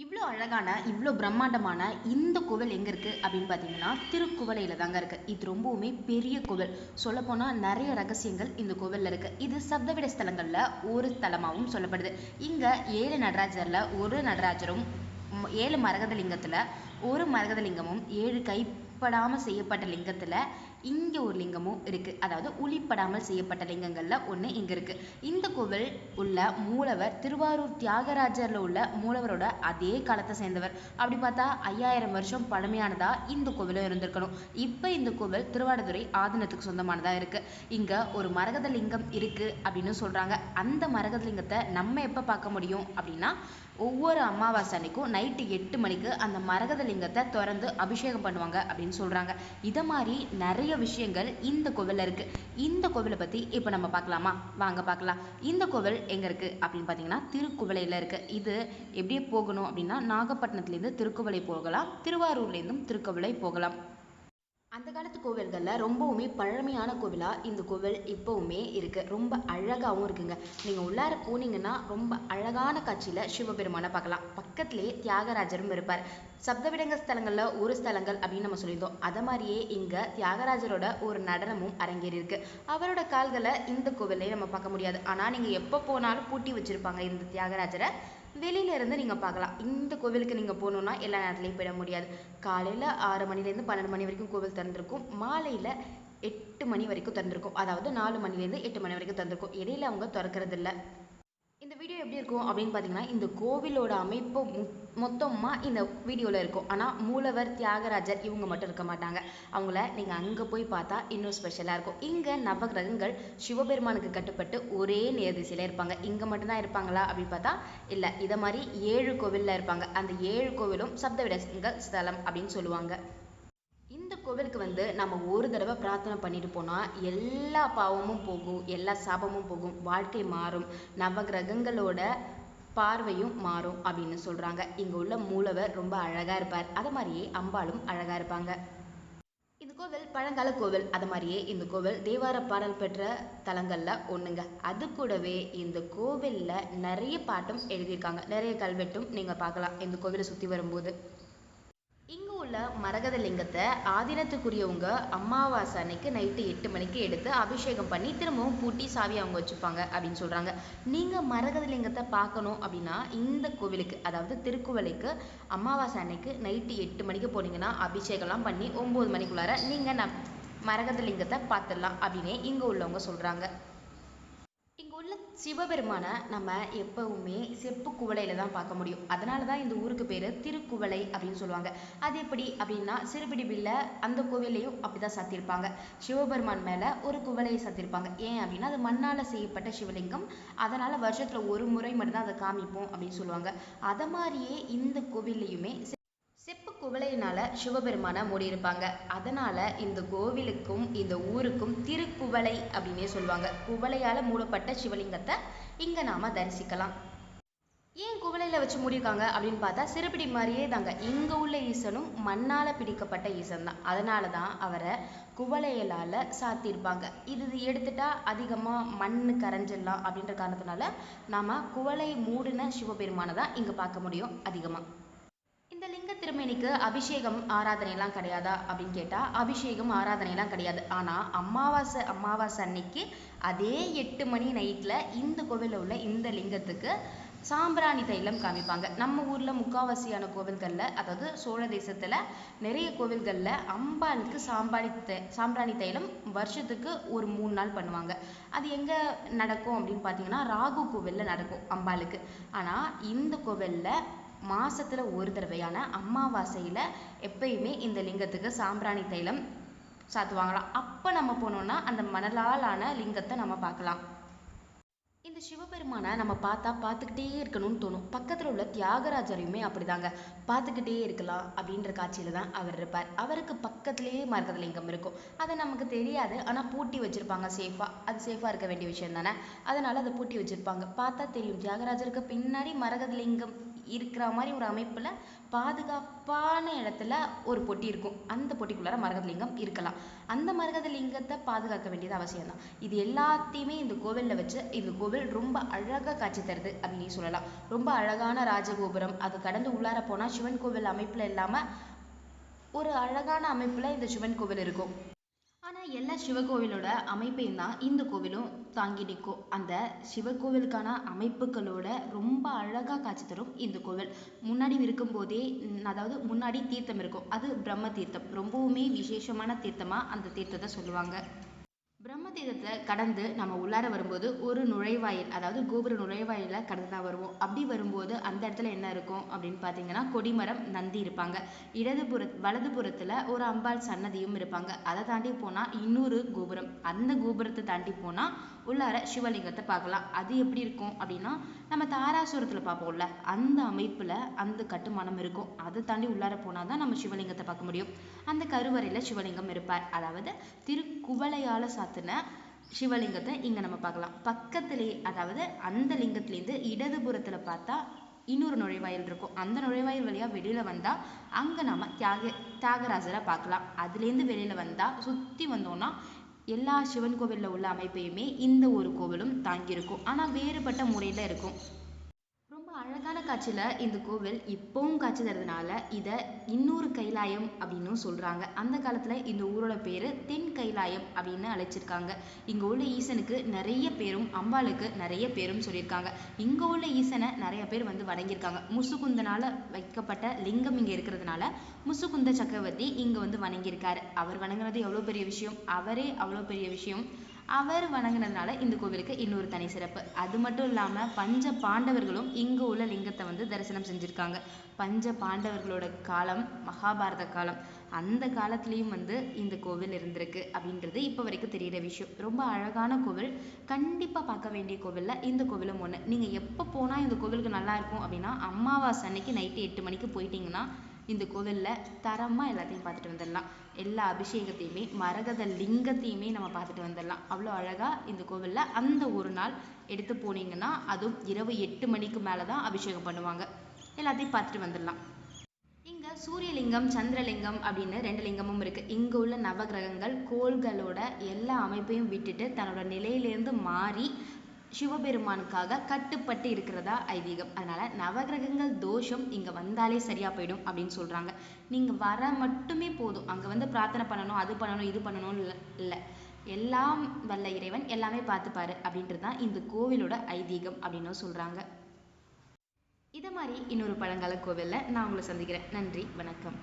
இவ்வளோ அழகான இவ்வளோ பிரம்மாண்டமான இந்த கோவில் எங்கே இருக்குது அப்படின்னு பார்த்தீங்கன்னா திருக்குவளையில் தாங்க இருக்குது இது ரொம்பவுமே பெரிய கோவில். சொல்லப்போனால் நிறைய ரகசியங்கள் இந்த கோவிலில் இருக்குது இது சப்தவிட ஸ்தலங்களில் ஒரு ஸ்தலமாகவும் சொல்லப்படுது. இங்கே ஏழு நடராஜரில் ஒரு நடராஜரும் ஏழு மரகத லிங்கத்தில் ஒரு மரகத லிங்கமும் ஏழு கைப்படாமல் செய்யப்பட்ட லிங்கத்தில் இங்கே ஒரு லிங்கமும் இருக்குது அதாவது உளிப்படாமல் செய்யப்பட்ட லிங்கங்களில் ஒன்று இங்கே இருக்குது இந்த கோவில் உள்ள மூலவர் திருவாரூர் தியாகராஜரில் உள்ள மூலவரோட அதே காலத்தை சேர்ந்தவர். அப்படி பார்த்தா ஐயாயிரம் வருஷம் பழமையானதா இந்த கோவிலும் இருந்திருக்கணும். இப்போ இந்த கோவில் திருவாடுதுறை ஆதீனத்துக்கு சொந்தமானதாக இருக்கு. இங்கே ஒரு மரகத லிங்கம் இருக்கு அப்படின்னு சொல்கிறாங்க அந்த மரகத லிங்கத்தை நம்ம எப்போ பார்க்க முடியும் அப்படின்னா ஒவ்வொரு அமாவாசை அன்னைக்கும் நைட்டு எட்டு மணிக்கு அந்த மரகத லிங்கத்தை திறந்து அபிஷேகம் பண்ணுவாங்க அப்படின்னு சொல்கிறாங்க இதை மாதிரி நிறைய விஷயங்கள் இந்த கோவிலில் இருக்கு. இந்த கோவிலை பற்றி இப்போ நம்ம பார்க்கலாமா? வாங்க பார்க்கலாம். இந்த கோவில் எங்கே இருக்கு அப்படின்னு பார்த்தீங்கன்னா திருக்குவளையில இருக்கு. இது எப்படியே போகணும் அப்படின்னா நாகப்பட்டினத்துலேருந்து திருக்குவளை போகலாம் திருவாரூர்லேருந்தும் திருக்குவளை போகலாம். அந்த காலத்து கோவில்களில் ரொம்பவுமே பழமையான கோவிலாக இந்த கோவில் இப்போவுமே இருக்குது ரொம்ப அழகாகவும் இருக்குங்க. நீங்கள் உள்ளார போனீங்கன்னா ரொம்ப அழகான காட்சியில் சிவபெருமானை பார்க்கலாம். பக்கத்துலேயே தியாகராஜரும் இருப்பார். சப்தவிடங்க ஸ்தலங்களில் ஒரு ஸ்தலங்கள் அப்படின்னு நம்ம சொல்லியிருந்தோம். அதை மாதிரியே இங்கே தியாகராஜரோட ஒரு நடனமும் அரங்கேறியிருக்கு அவரோட கால்களை இந்த கோவிலையும் நம்ம பார்க்க முடியாது. ஆனால் நீங்கள் எப்போ போனாலும் பூட்டி வச்சுருப்பாங்க இந்த தியாகராஜரை. வெளியில இருந்து பார்க்கலாம். இந்த கோவிலுக்கு நீங்கள் போகணுன்னா எல்லா நேரத்துலையும் போயிட முடியாது. காலையில் ஆறு மணிலேருந்து பன்னெண்டு மணி வரைக்கும் கோவில் திறந்துருக்கும். மாலையில் எட்டு மணி வரைக்கும் திறந்துருக்கும். அதாவது நாலு மணிலேருந்து எட்டு மணி வரைக்கும் திறந்துருக்கும். இடையில அவங்க திறக்கறதில்ல. வீடியோ எப்படி இருக்கும் அப்படின்னு பார்த்தீங்கன்னா இந்த கோவிலோட அமைப்பு மொத்தமாக இந்த வீடியோவில் இருக்கும். ஆனால் மூலவர் தியாகராஜர் இவங்க மட்டும் இருக்க மாட்டாங்க. அவங்கள நீங்கள் அங்கே போய் பார்த்தா இன்னும் ஸ்பெஷலாக இருக்கும். இங்கே நவகிரகங்கள் சிவபெருமானுக்கு கட்டுப்பட்டு ஒரே நேர்திசையில் இருப்பாங்க. இங்கே மட்டும்தான் இருப்பாங்களா அப்படின்னு பார்த்தா இல்லை. இதை மாதிரி ஏழு கோவிலில் இருப்பாங்க. அந்த ஏழு கோவிலும் சப்தவிட ஸ்தலம் அப்படின்னு சொல்லுவாங்க. கோவிலுக்கு வந்து நம்ம ஒரு தடவை பிரார்த்தனை பண்ணிட்டு போனா எல்லா பாவமும் போகும் எல்லா சாபமும் போகும் வாழ்க்கை மாறும் நவகிரகங்களோட பார்வையும் மாறும் அப்படின்னு சொல்றாங்க. இங்க உள்ள மூலவர் ரொம்ப அழகா இருப்பார். அது மாதிரியே அம்பாளும் அழகா இருப்பாங்க. இந்த கோவில் பழங்கால கோவில். அது மாதிரியே இந்த கோவில் தேவார பாடல் பெற்ற தலங்கள்ல ஒண்ணுங்க. அது கூடவே இந்த கோவிலில் நிறைய பாட்டும் எழுதியிருக்காங்க. நிறைய கல்வெட்டும் நீங்க பார்க்கலாம். இந்த கோவிலை சுத்தி வரும்போது. உள்ள மரகத லிங்கத்தை ஆதீனத்துக்குரியவங்க அமாவாசை அன்னைக்கு நைட்டு எட்டு மணிக்கு எடுத்து அபிஷேகம் பண்ணி திரும்பவும் பூட்டி சாவி அவங்க வச்சுப்பாங்க அப்படின்னு சொல்கிறாங்க நீங்கள் மரகத லிங்கத்தை பார்க்கணும் அப்படின்னா இந்த கோவிலுக்கு அதாவது திருக்குவளைக்கு அமாவாசை அன்னைக்கு நைட்டு எட்டு மணிக்கு போனீங்கன்னா அபிஷேகம்லாம் பண்ணி ஒம்பது மணிக்குள்ளார நீங்கள் ந மரகத லிங்கத்தை பார்த்துடலாம் அப்படின்னே இங்கே உள்ளவங்க சொல்கிறாங்க உள்ள சிவபெருமானை நம்ம எப்பவுமே செப்பு குவளையில தான் பார்க்க முடியும். அதனால தான் இந்த ஊருக்கு பேர் திருக்குவளை அப்படின்னு சொல்லுவாங்க. அது எப்படி அப்படின்னா சிறுபிடிபில்ல அந்த கோவிலையும் அப்படிதான் சாத்தியிருப்பாங்க. சிவபெருமான் மேலே ஒரு குவளையை சாத்தியிருப்பாங்க. ஏன் அப்படின்னா அது மண்ணால் செய்யப்பட்ட சிவலிங்கம். அதனால் வருஷத்தில் ஒரு முறை மட்டும்தான் அதை காமிப்போம் அப்படின்னு சொல்லுவாங்க. அதை மாதிரியே இந்த கோவில்லையுமே செப்பு குவளையினால சிவபெருமானை மூடியிருப்பாங்க. அதனால இந்த கோவிலுக்கும் இந்த ஊருக்கும் திருக்குவளை அப்படின்னே சொல்லுவாங்க. குவளையால மூடப்பட்ட சிவலிங்கத்தை இங்க நாம தரிசிக்கலாம். ஏன் குவளையில வச்சு மூடியிருக்காங்க அப்படின்னு பார்த்தா சிறுபிடி மாதிரியே தாங்க. இங்க உள்ள ஈசனும் மண்ணால பிடிக்கப்பட்ட ஈசன் தான். அதனால தான் அவரை குவளையலால சாத்தியிருப்பாங்க. இது எடுத்துட்டா அதிகமா மண் கரைஞ்சிடலாம் அப்படின்ற காரணத்தினால நாம குவளை மூடின சிவபெருமானை தான் இங்க பார்க்க முடியும் அதிகமாக இந்த லிங்க திருமணிக்கு அபிஷேகம் ஆராதனை எல்லாம் கிடையாதா அப்படின்னு கேட்டா அபிஷேகம் ஆராதனை எல்லாம் கிடையாது. ஆனா அமாவாசை அமாவாசை அன்னைக்கு அதே எட்டு மணி நைட்ல இந்த கோவிலில் உள்ள இந்த லிங்கத்துக்கு சாம்பிராணி தைலம் காமிப்பாங்க. நம்ம ஊர்ல முக்காவாசியான கோவில்களில் அதாவது சோழ தேசத்துல நிறைய கோவில்களில் அம்பாளுக்கு சாம்பாணி தை- சாம்பிராணி தைலம் வருஷத்துக்கு ஒரு மூணு நாள் பண்ணுவாங்க. அது எங்க நடக்கும் அப்படின்னு பார்த்தீங்கன்னா ராகு கோவிலில் நடக்கும் அம்பாளுக்கு. ஆனா இந்த கோவிலில் மாசத்துல ஒரு தடவையான அமாவாசையில எப்பயுமே இந்த லிங்கத்துக்கு சாம்பிராணி தைலம் சாத்துவாங்களாம். அப்ப நம்ம போனோம்னா அந்த மணலால் ஆன லிங்கத்தை நம்ம பார்க்கலாம். இந்த சிவபெருமானை நம்ம பார்த்தா பார்த்துக்கிட்டே இருக்கணும்னு தோணும். பக்கத்தில் உள்ள தியாகராஜரையுமே அப்படிதாங்க. பார்த்துக்கிட்டே இருக்கலாம் அப்படின்ற காட்சியில் தான் அவர் இருப்பார். அவருக்கு பக்கத்துலேயே மரகதலிங்கம் இருக்கும். அது நமக்கு தெரியாது. ஆனால் பூட்டி வச்சுருப்பாங்க சேஃபாக அது சேஃபாக இருக்க வேண்டிய விஷயம் தானே? அதனால் அதை பூட்டி வச்சுருப்பாங்க. பார்த்தா தெரியும். தியாகராஜருக்கு பின்னாடி மரகதலிங்கம் இருக்கிற மாதிரி ஒரு அமைப்பில் பாதுகாப்பான இடத்துல ஒரு பொட்டி இருக்கும். அந்த பொட்டிக்குள்ளார மரகதலிங்கம் இருக்கலாம். அந்த மரகதலிங்கத்தை பாதுகாக்க வேண்டியது அவசியம் தான் இது எல்லாத்தையுமே இந்த கோவிலில் வச்சு இந்த கோவில் ரொம்ப அழகாக காட்சி தருது அப்படின்னு சொல்லலாம். ரொம்ப அழகான ராஜகோபுரம். அது கடந்து உள்ளார போனால் சிவன் கோவில் அமைப்பில் இல்லாமல் ஒரு அழகான அமைப்பில் இந்த சிவன் கோவில் இருக்கும். ஆனா எல்லா சிவகோவிலோட அமைப்பையும் தான் இந்த கோவிலும் தாங்கி நிற்கும் அந்த சிவகோவிலுக்கான அமைப்புகளோட ரொம்ப அழகாக காட்சி தரும் இந்த கோவில். முன்னாடி இருக்கும்போதே அதாவது முன்னாடி தீர்த்தம் இருக்கும். அது பிரம்ம தீர்த்தம். ரொம்பவுமே விசேஷமான தீர்த்தமாக அந்த தீர்த்தத்தை சொல்லுவாங்க. பிரம்ம கடந்து நம்ம உள்ளார வரும்போது ஒரு நுழைவாயில் அதாவது கோபுர நுழைவாயில கடந்து தான் வருவோம். அப்படி வரும்போது அந்த இடத்துல என்ன இருக்கும் அப்படின்னு பார்த்தீங்கன்னா கொடிமரம் நந்தி இருப்பாங்க. இடதுபுற வலதுபுறத்தில் ஒரு அம்பாள் சன்னதியும் இருப்பாங்க. அதை தாண்டி போனால் இன்னொரு கோபுரம். அந்த கோபுரத்தை தாண்டி போனால் உள்ளார சிவலிங்கத்தை பார்க்கலாம். அது எப்படி இருக்கும் அப்படின்னா நம்ம தாராசுரத்தில் பார்ப்போம்ல அந்த அமைப்பில் அந்த கட்டுமானம் இருக்கும். அதை தாண்டி உள்ளார போனால் தான் நம்ம சிவலிங்கத்தை பார்க்க முடியும். அந்த கருவறையில் சிவலிங்கம் இருப்பார். அதாவது திருக்குவளையால சாத்தின சிவலிங்கத்தை இங்கே நம்ம பார்க்கலாம். பக்கத்திலே அதாவது அந்த லிங்கத்திலேருந்து இடதுபுறத்தில் பார்த்தா இன்னொரு நுழைவாயில் இருக்கும். அந்த நுழைவாயில் வழியாக வெளியில் வந்தால் அங்கே நம்ம தியாக தியாகராஜரை பார்க்கலாம். அதுலேருந்து வெளியில் வந்தால் சுற்றி வந்தோன்னா எல்லா சிவன் கோவிலில் உள்ள அமைப்பையுமே இந்த ஒரு கோவிலும் தாங்கியிருக்கும். ஆனால் வேறுபட்ட முறையில் இருக்கும். காட்சியில் இந்த கோவில் இப்போவும் காட்சி தரதுனால இதை இன்னொரு கைலாயம் அப்படின்னும் சொல்கிறாங்க அந்த காலத்தில் இந்த ஊரோட பேர் தென் கைலாயம் அப்படின்னு அழைச்சிருக்காங்க. இங்கே உள்ள ஈசனுக்கு நிறைய பேரும் அம்பாளுக்கு நிறைய பேரும் சொல்லியிருக்காங்க. இங்கே உள்ள ஈசனை நிறைய பேர் வந்து வணங்கியிருக்காங்க. முசுகுந்தனால் வைக்கப்பட்ட லிங்கம் இங்கே இருக்கிறதுனால முசுகுந்த சக்கரவர்த்தி இங்கே வந்து வணங்கியிருக்காரு. அவர் வணங்குறது எவ்வளோ பெரிய விஷயம்? அவரே அவ்வளோ பெரிய விஷயம். அவர் வணங்கினதுனால இந்த கோவிலுக்கு இன்னொரு தனி சிறப்பு. அது மட்டும் இல்லாம பஞ்ச பாண்டவர்களும் இங்கே உள்ள லிங்கத்தை வந்து தரிசனம் செஞ்சிருக்காங்க. பஞ்ச பாண்டவர்களோட காலம் மகாபாரத காலம் அந்த காலத்துலேயும் வந்து இந்த கோவில் இருந்திருக்கு அப்படின்றது இப்போ வரைக்கும் தெரியிற விஷயம். ரொம்ப அழகான கோவில். கண்டிப்பாக பார்க்க வேண்டிய கோவிலில் இந்த கோவிலும் ஒன்று நீங்கள் எப்போ போனால் இந்த கோவிலுக்கு நல்லா இருக்கும் அப்படின்னா அமாவாசை அன்னைக்கு நைட்டு எட்டு மணிக்கு போயிட்டீங்கன்னா இந்த கோவில்ல தரமா எல்லாத்தையும் பார்த்துட்டு வந்துடலாம். எல்லா அபிஷேகத்தையுமே மரகத லிங்கத்தையுமே நம்ம பார்த்துட்டு வந்துடலாம். அவ்வளோ அழகா இந்த கோவில்ல அந்த ஒரு நாள் எடுத்து போனீங்கன்னா அதுவும் இரவு எட்டு மணிக்கு மேலே தான் அபிஷேகம் பண்ணுவாங்க. எல்லாத்தையும் பார்த்துட்டு வந்துடலாம். இங்க சூரியலிங்கம் சந்திரலிங்கம் அப்படின்னு ரெண்டு லிங்கமும் இருக்கு. இங்க உள்ள நவகிரகங்கள் கோள்களோட எல்லா அமைப்பையும் விட்டுட்டு தன்னோட நிலையிலேருந்து மாறி சிவபெருமானுக்காக கட்டுப்பட்டு இருக்கிறதா ஐதீகம். அதனால நவகிரகங்கள் தோஷம் இங்க வந்தாலே சரியா போயிடும் அப்படின்னு சொல்றாங்க. நீங்க வர மட்டுமே போதும். அங்க வந்து பிரார்த்தனை பண்ணணும் அது பண்ணணும் இது பண்ணணும்னு இல்லை எல்லாம் வல்ல இறைவன் எல்லாமே பார்த்துப்பாரு அப்படின்றது தான் இந்த கோவிலோட ஐதீகம் அப்படின்னும் சொல்றாங்க. இதை மாதிரி இன்னொரு பழங்கால கோவிலில் நான் உங்களை சந்திக்கிறேன். நன்றி வணக்கம்.